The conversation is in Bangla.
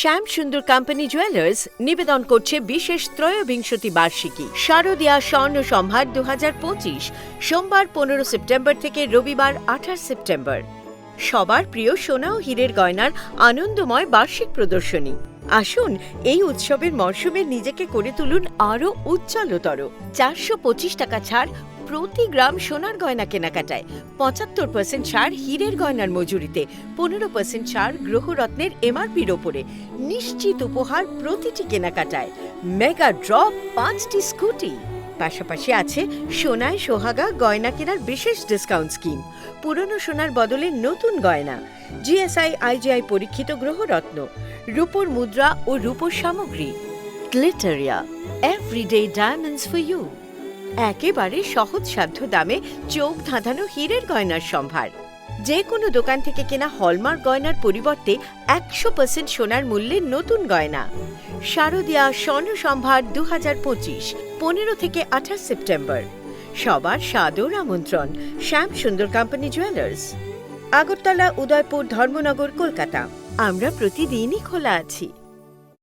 শ্যাম সুন্দর কোম্পানি জুয়েলার্স নিবেদন করছে বিশেষ ত্রয়োবিংশতি বার্ষিকী। শারদীয়া স্বর্ণ সম্ভার দু হাজার পঁচিশ, সোমবার পনেরো সেপ্টেম্বর থেকে রবিবার আঠাশ সেপ্টেম্বর। সবার প্রিয় সোনা ও হীরের গয়নার আনন্দময় বার্ষিক প্রদর্শনী। আসুন, এই উৎসবের মরশুমে নিজেকে করে তুলুন আরও উজ্জ্বলতর। চারশো পঁচিশ টাকা ছাড় প্রতি গ্রাম সোনার গয়না কেনাকাটায়। পঁচাত্তর পার্সেন্ট ছাড় হীরের গয়নার মজুরিতে, পনেরো পার্সেন্ট ছাড় গ্রহরত্নের এমআরপির ওপরে। নিশ্চিত উপহার প্রতিটি কেনাকাটায়। মেগা ড্রপ পাঁচটি স্কুটি। পাশাপাশি আছে সোনায় সোহাগা গয়না কেনার বিশেষ ডিসকাউন্ট স্কিম। পুরনো সোনার বদলে নতুন গয়না। জিএসআই আইজিআই পরীক্ষিত গ্রহরত্ন। রূপোর মুদ্রা ও রূপোর সামগ্রী। Glitteria everyday diamonds for you একেবারে সহজসাধ্য দামে চোখ ধাঁধানো হীরের গয়নার সম্ভার। যে কোনো দোকান থেকে কেনা হলমার্ক গয়নার পরিবর্তে একশো পার্সেন্ট সোনার মূল্যের নতুন গয়না। শারদীয়া স্বর্ণ সম্ভার দু হাজার পঁচিশ, পনেরো থেকে আঠাশ সেপ্টেম্বর। সবার সাদর আমন্ত্রণ, শ্যাম সুন্দর কোম্পানি জুয়েলার্স। আগরতলা, উদয়পুর, ধর্মনগর, কলকাতা। আমরা প্রতিদিনই খোলা আছি।